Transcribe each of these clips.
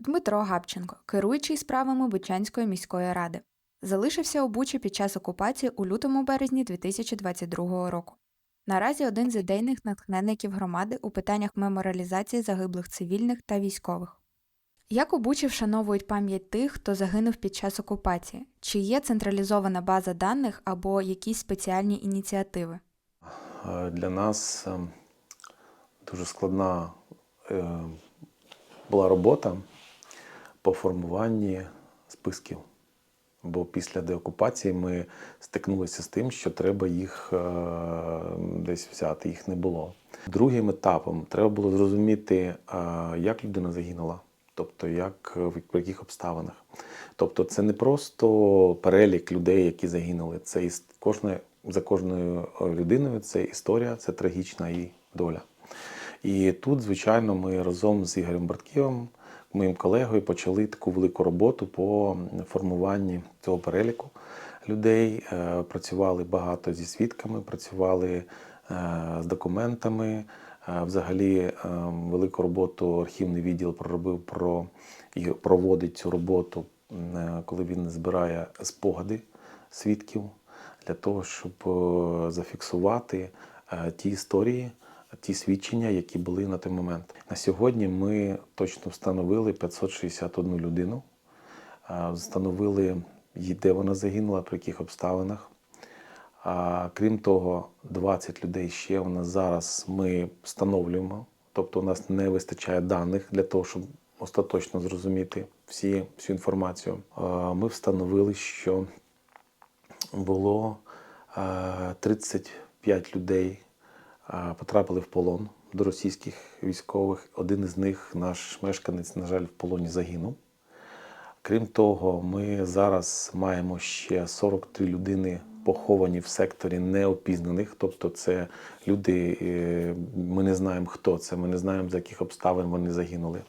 Дмитро Габченко, керуючий справами Бучанської міської ради, залишився у Бучі під час окупації у лютому березні 2022 року. Наразі один з ідейних натхненників громади у питаннях меморіалізації загиблих цивільних та військових. Як у Бучі вшановують пам'ять тих, хто загинув під час окупації? Чи є централізована база даних або якісь спеціальні ініціативи? Для нас е, дуже складна е, була робота по формуванні списків. Бо після деокупації ми стикнулися з тим, що треба їх е, десь взяти, їх не було. Другим етапом треба було зрозуміти, е, як людина загинула, тобто як, е, в яких обставинах. Тобто це не просто перелік людей, які загинули. Це кожне, за кожною людиною це історія, це трагічна її доля. І тут, звичайно, ми разом з Ігорем Бартківим, моїм колегою, почали таку велику роботу по формуванні цього переліку людей. Е, Працювали багато зі свідками, працювали е, з документами. Е, Взагалі велику роботу архівний відділ проробив про і проводить цю роботу, коли він збирає спогади свідків для того, щоб зафіксувати ті історії, ті свідчення, які були на той момент. На сьогодні ми точно встановили 561 людину, встановили де вона загинула, при яких обставинах. А крім того, 20 людей ще у нас зараз ми встановлюємо. Тобто у нас не вистачає даних для того, щоб остаточно зрозуміти всі, всю інформацію. Ми встановили, що було е, 35 людей потрапили в полон до російських військових. Один із них, наш мешканець, на жаль, в полоні загинув. Крім того, ми зараз маємо ще 43 людини поховані в секторі неопізнаних. Тобто, це люди, е, ми не знаємо, хто це, ми не знаємо, за яких обставин вони загинули.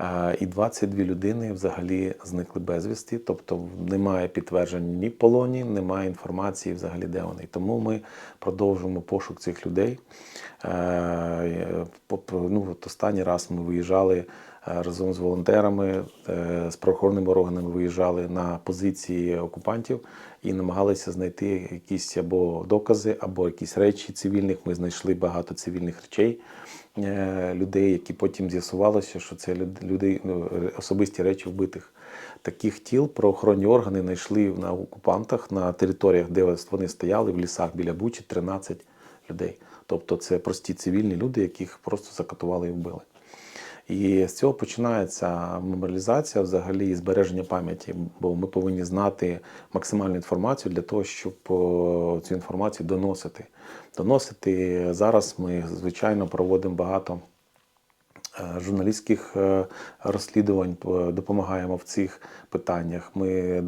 Е, І 22 людини взагалі зникли безвісти, тобто немає підтверджень ні полоні, немає інформації взагалі, де вони. Тому ми продовжуємо пошук цих людей. Е, Ну, от останній раз ми виїжджали е, разом з волонтерами, е, з правоохоронними органами виїжджали на позиції окупантів і намагалися знайти якісь або докази, або якісь речі цивільних. Ми знайшли багато цивільних речей е, людей, які потім з'ясувалося, що це люд- люди, ну, особисті речі вбитих. Таких тіл правоохоронні органи знайшли на окупантах на територіях, де вони стояли, в лісах біля Бучі 13 людей. Тобто це прості цивільні люди, яких просто закатували і вбили. І з цього починається меморіалізація, взагалі і збереження пам'яті, бо ми повинні знати максимальну інформацію для того, щоб цю інформацію доносити. Доносити зараз ми, звичайно, проводимо багато е, журналістських е, розслідувань, допомагаємо в цих питаннях. Ми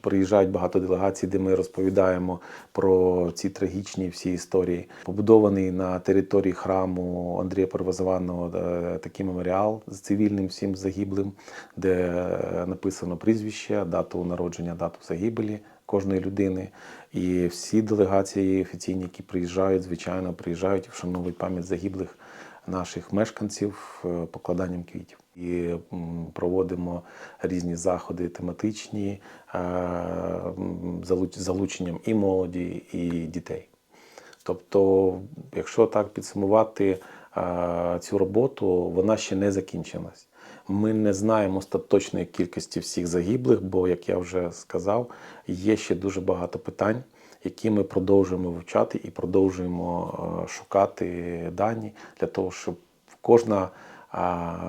приїжджають багато делегацій, де ми розповідаємо про ці трагічні всі історії. Побудований на території храму Андрія Первозваного е, такий меморіал з цивільним всім загиблим, де е, написано прізвище, дату народження, дату загибелі кожної людини. І всі делегації офіційні, які приїжджають, звичайно, приїжджають і вшановують пам'ять загиблих наших мешканців е, покладанням квітів. І проводимо різні заходи тематичні е, залученням і молоді, і дітей. Тобто, якщо так підсумувати е, цю роботу, вона ще не закінчилась. Ми не знаємо остаточної кількості всіх загиблих, бо, як я вже сказав, є ще дуже багато питань, які ми продовжуємо вивчати і продовжуємо е, шукати дані для того, щоб кожна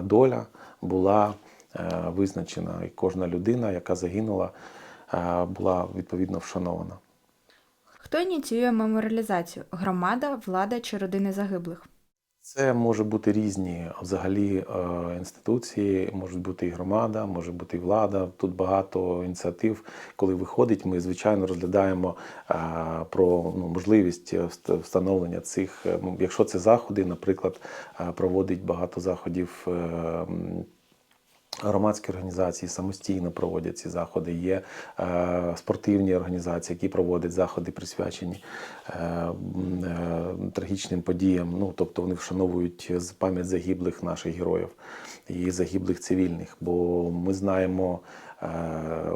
доля була е, визначена, і кожна людина, яка загинула, е, була відповідно вшанована. Хто ініціює меморіалізацію? Громада, влада чи родини загиблих? Це може бути різні взагалі е, інституції, можуть бути і громада, може бути і влада. Тут багато ініціатив. Коли виходить, ми звичайно розглядаємо е, про ну, можливість встановлення цих. е, Якщо це заходи, наприклад, е, проводить багато заходів. Громадські організації самостійно проводять ці заходи. Є е, спортивні організації, які проводять заходи, присвячені е, е, трагічним подіям. Ну тобто вони вшановують пам'ять загиблих наших героїв і загиблих цивільних. Бо ми знаємо, е,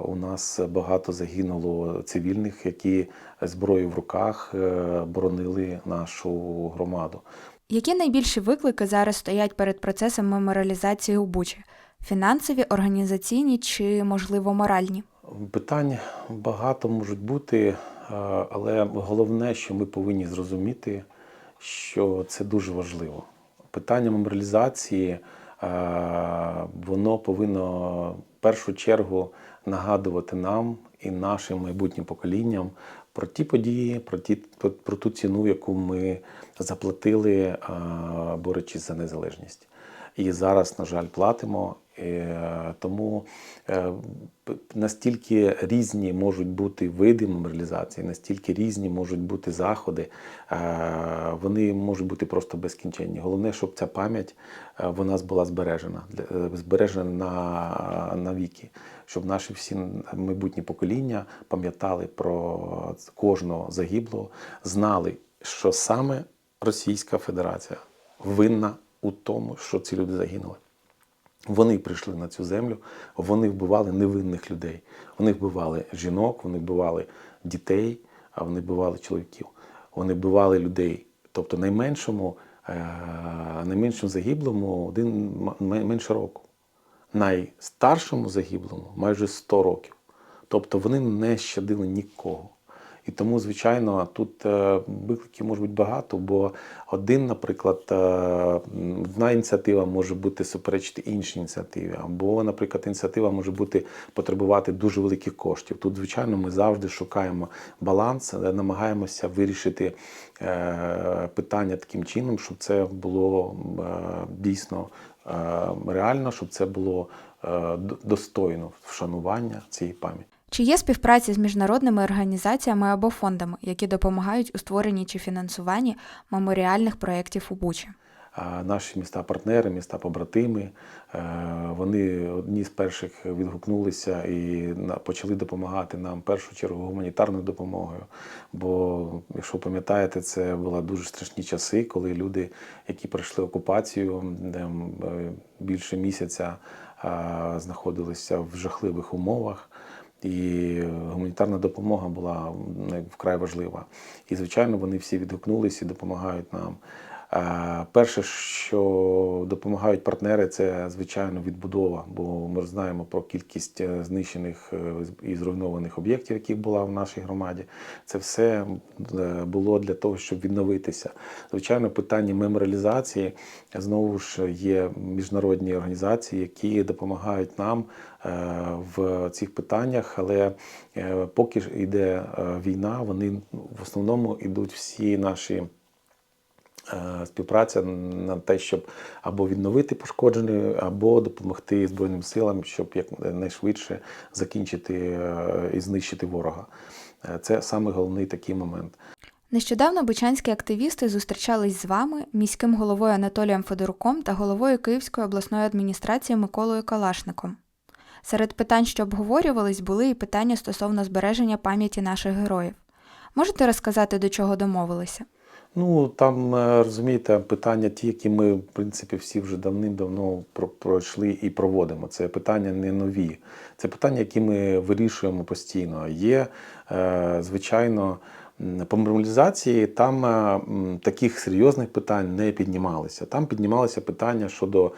у нас багато загинуло цивільних, які зброєю в руках е, боронили нашу громаду. Які найбільші виклики зараз стоять перед процесом меморіалізації у Бучі? Фінансові, організаційні чи, можливо, моральні? Питань багато можуть бути, е, але головне, що ми повинні зрозуміти, що це дуже важливо. Питання меморіалізації, е, воно повинно в першу чергу нагадувати нам і нашим майбутнім поколінням про ті події, про, ті, про, про ту ціну, яку ми заплатили, е, борючись за незалежність. І зараз, на жаль, платимо. Е, Тому е, настільки різні можуть бути види меморіалізації, настільки різні можуть бути заходи, е, вони можуть бути просто безкінченні. Головне, щоб ця пам'ять е, вона була збережена, збережена на, на віки, щоб наші всі майбутні покоління пам'ятали про кожного загиблого, знали, що саме Російська Федерація винна у тому, що ці люди загинули. Вони прийшли на цю землю, вони вбивали невинних людей. Вони вбивали жінок, вони вбивали дітей, а вони вбивали чоловіків. Вони вбивали людей. Тобто найменшому, е, найменшому загиблому один менше року. Найстаршому загиблому майже 100 років. Тобто вони не щадили нікого. І тому, звичайно, тут е, викликів може бути багато, бо один, наприклад, е, одна ініціатива може бути суперечити іншій ініціативі, або, наприклад, ініціатива може бути потребувати дуже великих коштів. Тут, звичайно, ми завжди шукаємо баланс, намагаємося вирішити е, питання таким чином, щоб це було дійсно реально, щоб це було достойно вшанування цієї пам'яті. Чи є співпраця з міжнародними організаціями або фондами, які допомагають у створенні чи фінансуванні меморіальних проєктів у Бучі? Наші міста-партнери, міста-побратими, е, вони одні з перших відгукнулися і почали допомагати нам в першу чергу гуманітарною допомогою. Бо, якщо пам'ятаєте, це були дуже страшні часи, коли люди, які пройшли окупацію, де е, більше місяця знаходилися в жахливих умовах. І гуманітарна допомога була м, вкрай важлива. І, звичайно, вони всі відгукнулися і допомагають нам. Перше, що допомагають партнери, це звичайно відбудова, бо ми знаємо про кількість е, знищених е, і зруйнованих об'єктів, які була в нашій громаді. Це все е, було для того, щоб відновитися. Звичайно, питання меморіалізації знову ж є міжнародні організації, які допомагають нам в цих питаннях, але е, поки ж йде е, війна, вони в основному йдуть всі наші. Е, співпраця на те, щоб або відновити пошкоджене, або допомогти Збройним силам, щоб якнайшвидше закінчити е, і знищити ворога. Е, Це саме головний такий момент. Нещодавно бучанські активісти зустрічались з вами, міським головою Анатолієм Федоруком та головою Київської обласної адміністрації Миколою Калашником. Серед питань, що обговорювались, були і питання стосовно збереження пам'яті наших героїв. Можете розказати, до чого домовилися? Ну там е, розумієте, питання ті, які ми, в принципі, всі вже давним-давно про- пройшли і проводимо. Це питання не нові. Це питання, які ми вирішуємо постійно. Є, е, звичайно, по меморіалізації там е, таких серйозних питань не піднімалися. Там піднімалися питання щодо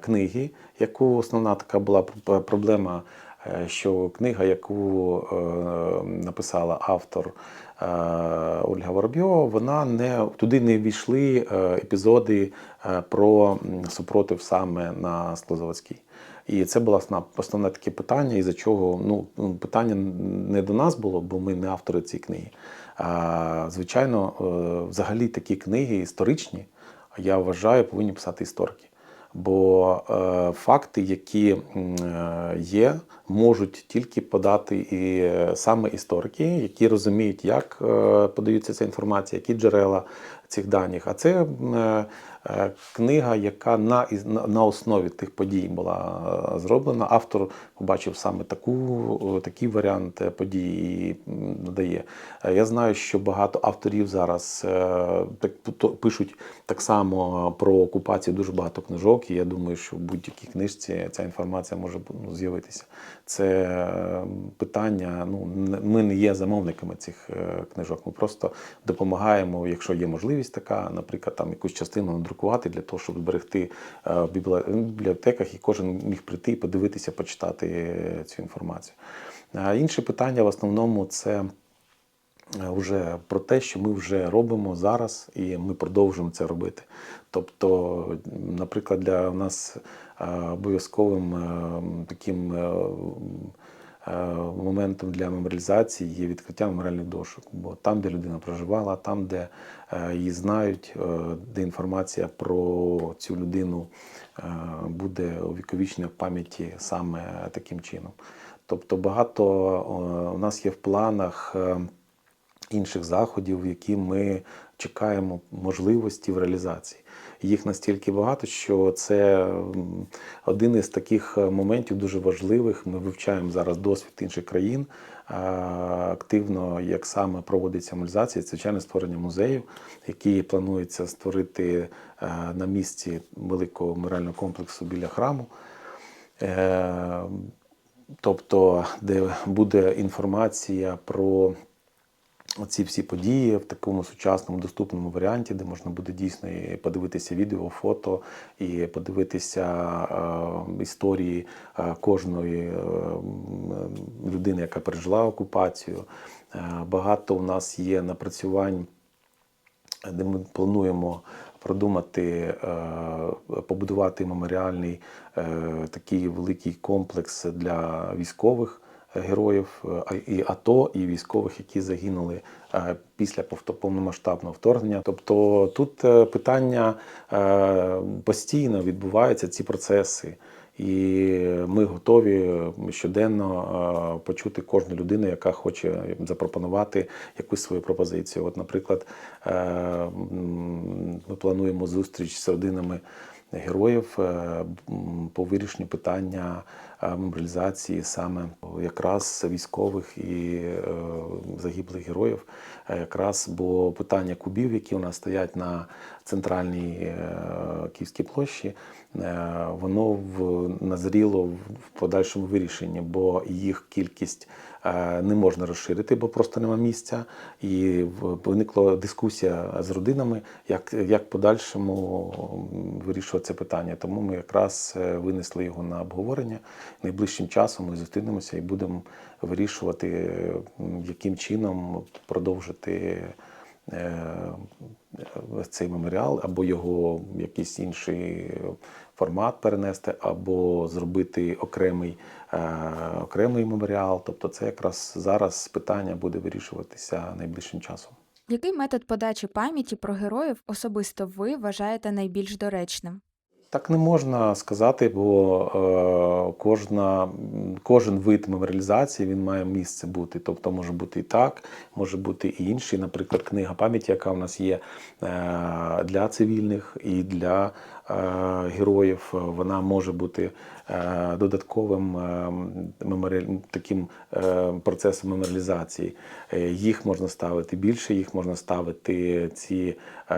книги, яку основна така була проблема. е, Що книга, яку е, написала автор е, Ольга Воробйова, вона не туди не війшли е, епізоди про супротив саме на Склозаводській. І це було основне таке питання, із-за чого ну, питання не до нас було, бо ми не автори цієї книги. А, звичайно, взагалі такі книги історичні, я вважаю, повинні писати історики. Бо е, факти, які е, є, можуть тільки подати і саме історики, які розуміють, як е, подаються ця інформація, які джерела цих даних. А це книга, яка на, на, на основі тих подій була е, зроблена. Автор побачив саме таку, е, такий варіант е, подій і надає. Е, Я знаю, що багато авторів зараз е, так пишуть так само про окупацію дуже багато книжок, і я думаю, що в будь-якій книжці ця інформація може ну, з'явитися. Це е, питання. Ну ми не є замовниками цих е, книжок. Ми просто допомагаємо, якщо є можливість така, наприклад, там якусь частину надрукувати для того, щоб зберегти е, в бібліотеках, і кожен міг прийти і подивитися, почитати е, цю інформацію. Інше питання в основному це е, вже про те, що ми вже робимо зараз, і ми продовжуємо це робити. Тобто, наприклад, для нас обов'язковим таким моментом для меморіалізації є відкриття меморіальних дошок. Бо там, де людина проживала, там, де е, її знають, е, де інформація про цю людину е, буде увіковічена в пам'яті саме таким чином. Тобто багато е, у нас є в планах. е, інших заходів, які ми чекаємо можливості в реалізації. Їх настільки багато, що це один із таких е, моментів дуже важливих. Ми вивчаємо зараз досвід інших країн активно, як саме проводиться мобілізація, це звичайно створення музеїв, які планується створити е, на місці великого меморіального комплексу біля храму. Е, Тобто, де буде інформація про ці всі події в такому сучасному доступному варіанті, де можна буде дійсно і подивитися відео, фото і подивитися е, історії е, кожної е, людини, яка пережила окупацію. Е, багато у нас є напрацювань де ми плануємо продумати, е, побудувати меморіальний е, такий великий комплекс для військових героїв е, і АТО, і військових, які загинули е, після повномасштабного вторгнення. Тобто тут е, питання постійно відбуваються ці процеси. І ми готові щоденно почути кожну людину, яка хоче запропонувати якусь свою пропозицію. От, наприклад, ми плануємо зустріч з родинами героїв по вирішенню питання мобілізації саме якраз військових і е, загиблих героїв. Якраз бо питання кубів, які у нас стоять на центральній е, Київській площі, е, воно в назріло в подальшому вирішенні, бо їх кількість не можна розширити, бо просто нема місця. І виникла дискусія з родинами, як, як подальшому вирішувати це питання. Тому ми якраз е, винесли його на обговорення. Найближчим часом ми зустрінемося і будемо вирішувати, е, яким чином продовжити. е, Цей меморіал, або його в якийсь інший формат перенести, або зробити окремий, е, окремий меморіал. Тобто, це якраз зараз питання буде вирішуватися найближчим часом. Який метод подачі пам'яті про героїв особисто ви вважаєте найбільш доречним? Так не можна сказати, бо е, кожна, кожен вид меморіалізації він має місце бути. Тобто може бути і так, може бути і інший. Наприклад, книга пам'яті, яка в нас є е, для цивільних і для героїв, вона може бути е, додатковим е, таким е, процесом меморіалізації. Е, Їх можна ставити більше, їх можна ставити ці е,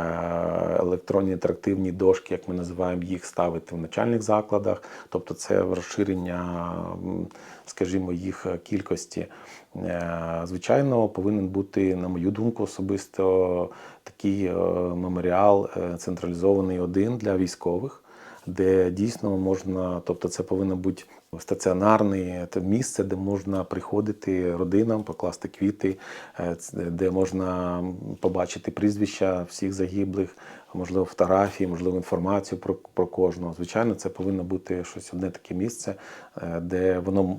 електронні інтерактивні дошки, як ми називаємо їх, ставити в начальних закладах. Тобто це розширення, скажімо, їх кількості. Е, Звичайно, повинен бути, на мою думку, особисто такий е, меморіал е, централізований один для військових де дійсно можна, тобто це повинно бути стаціонарне місце, де можна приходити родинам, покласти квіти, е, де можна побачити прізвища всіх загиблих, можливо, фотографії, можливо, інформацію про, про кожного. Звичайно, це повинно бути щось одне таке місце, е, де воно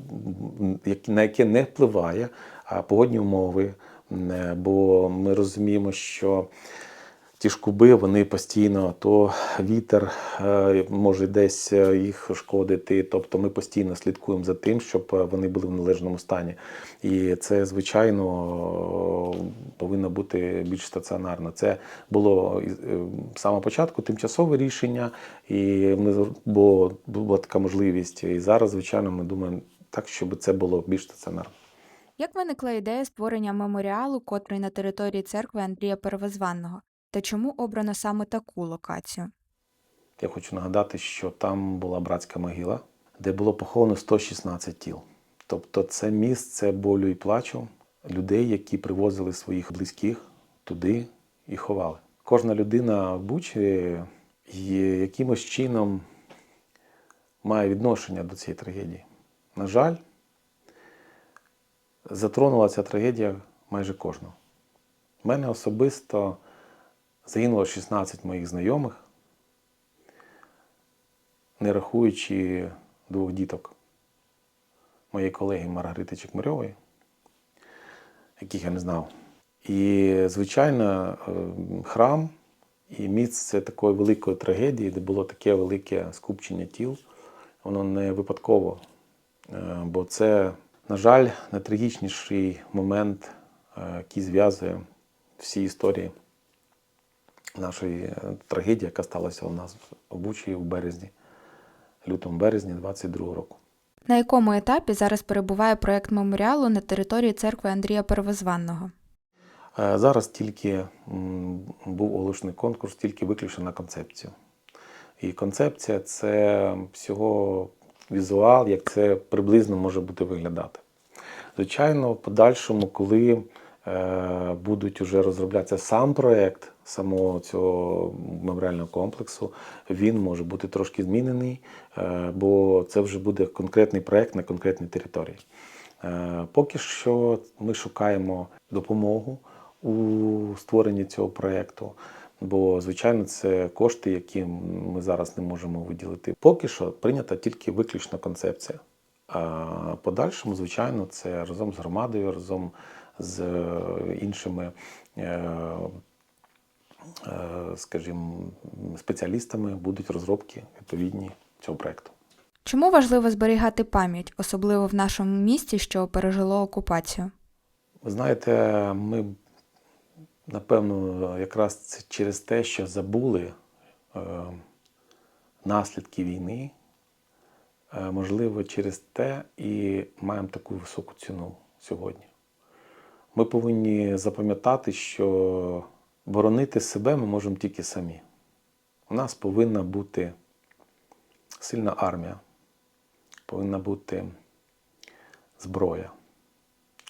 на яке не впливає погодні умови. Е, Бо ми розуміємо, що ті ж куби, вони постійно, то вітер е, може десь е, їх шкодити. Тобто ми постійно слідкуємо за тим, щоб е, вони були в належному стані. І це, звичайно, повинно бути більш стаціонарно. Це було з самого початку тимчасове рішення, і бо була така можливість. І зараз, звичайно, ми думаємо так, щоб це було більш стаціонарно. Як виникла ідея створення меморіалу, котрий на території церкви Андрія Первозванного? Та чому обрано саме таку локацію? Я хочу нагадати, що там була братська могила, де було поховано 116 тіл. Тобто це місце болю і плачу людей, які привозили своїх близьких туди і ховали. Кожна людина в Бучі якимось чином має відношення до цієї трагедії. На жаль, затронула ця трагедія майже кожного. У мене особисто загинуло 16 моїх знайомих, не рахуючи двох діток моєї колеги Маргарити Чекмарьової, яких я не знав. І, звичайно, е, храм і місце такої великої трагедії, де було таке велике скупчення тіл, воно не випадково. Е, Бо це, на жаль, найтрагічніший момент, е, який зв'язує всі історії нашої е, трагедії, яка сталася у нас в Бучі в березні, лютому березні 22 року. На якому етапі зараз перебуває проєкт меморіалу на території церкви Андрія Первозванного? Е, Зараз тільки був оголошений конкурс, тільки виключно на концепцію. І концепція це всього візуал, як це приблизно може бути виглядати. Звичайно, в подальшому, коли е, будуть вже розроблятися сам проєкт самого цього меморіального комплексу, він може бути трошки змінений, е, бо це вже буде конкретний проєкт на конкретній території. Е, Поки що ми шукаємо допомогу у створенні цього проєкту, бо, звичайно, це кошти, які ми зараз не можемо виділити. Поки що прийнята тільки виключно концепція. А подальшому, звичайно, це разом з громадою, разом з е, іншими, скажімо, спеціалістами будуть розробки відповідні цього проєкту. Чому важливо зберігати пам'ять, особливо в нашому місті, що пережило окупацію? Ви знаєте, ми напевно якраз через те, що забули е, наслідки війни, е, можливо, через те і маємо таку високу ціну сьогодні. Ми повинні запам'ятати, що боронити себе ми можемо тільки самі. У нас повинна бути сильна армія, повинна бути зброя.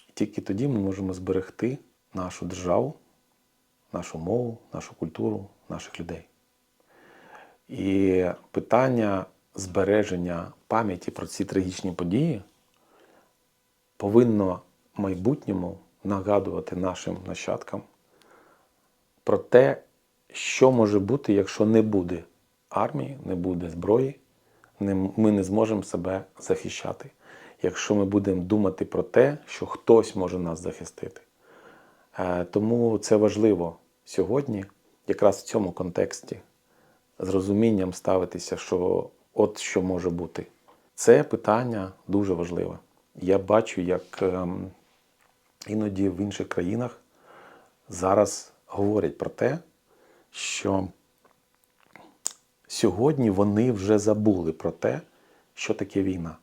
І тільки тоді ми можемо зберегти нашу державу, нашу мову, нашу культуру, наших людей. І питання збереження пам'яті про ці трагічні події повинно в майбутньому нагадувати нашим нащадкам про те, що може бути, якщо не буде армії, не буде зброї, ми не зможемо себе захищати. Якщо ми будемо думати про те, що хтось може нас захистити. Е, Тому це важливо сьогодні, якраз в цьому контексті, з розумінням ставитися, що от що може бути. Це питання дуже важливе. Я бачу, як ем, іноді в інших країнах зараз говорять про те, що сьогодні вони вже забули про те, що таке війна.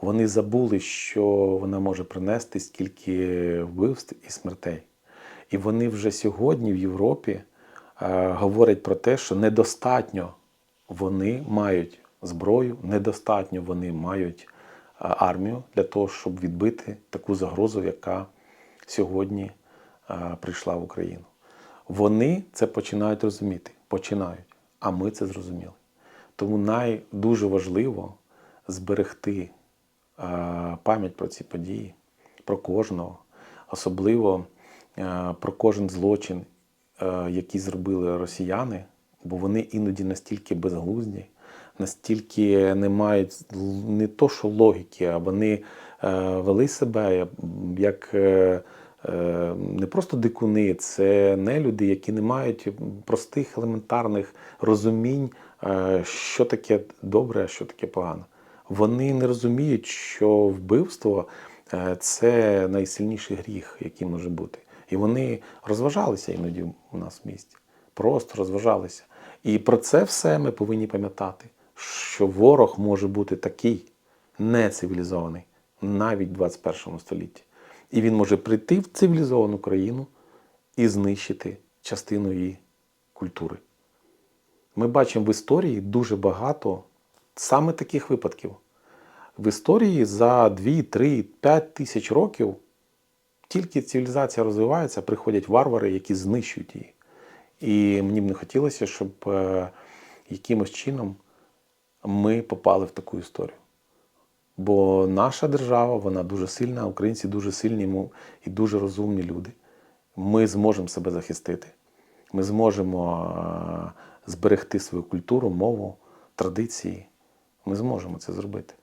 Вони забули, що вона може принести стільки вбивств і смертей. І вони вже сьогодні в Європі е, говорять про те, що недостатньо вони мають зброю, недостатньо вони мають е, армію для того, щоб відбити таку загрозу, яка сьогодні прийшла в Україну. Вони це починають розуміти, починають, а ми це зрозуміли. Тому най дуже важливо зберегти е, пам'ять про ці події, про кожного, особливо е, про кожен злочин, е, який зробили росіяни, бо вони іноді настільки безглузді, настільки не мають не то, що логіки, а вони е, вели себе як е, е, не просто дикуни, це не люди, які не мають простих елементарних розумінь, е, що таке добре, а що таке погано. Вони не розуміють, що вбивство е, це найсильніший гріх, який може бути. І вони розважалися іноді у нас в місті. Просто розважалися. І про це все ми повинні пам'ятати, що ворог може бути такий нецивілізований навіть в 21 столітті. І він може прийти в цивілізовану країну і знищити частину її культури. Ми бачимо в історії дуже багато саме таких випадків. В історії за 2, 3, 5 тисяч років тільки цивілізація розвивається, приходять варвари, які знищують її. І мені б не хотілося, щоб е, якимось чином ми попали в таку історію. Бо наша держава, вона дуже сильна, українці дуже сильні і дуже розумні люди. Ми зможемо себе захистити. Ми зможемо зберегти свою культуру, мову, традиції. Ми зможемо це зробити.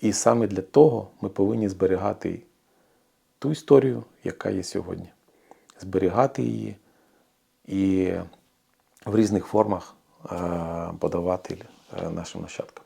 І саме для того ми повинні зберігати ту історію, яка є сьогодні. Зберігати її і в різних формах е, подавати е, нашим нащадкам.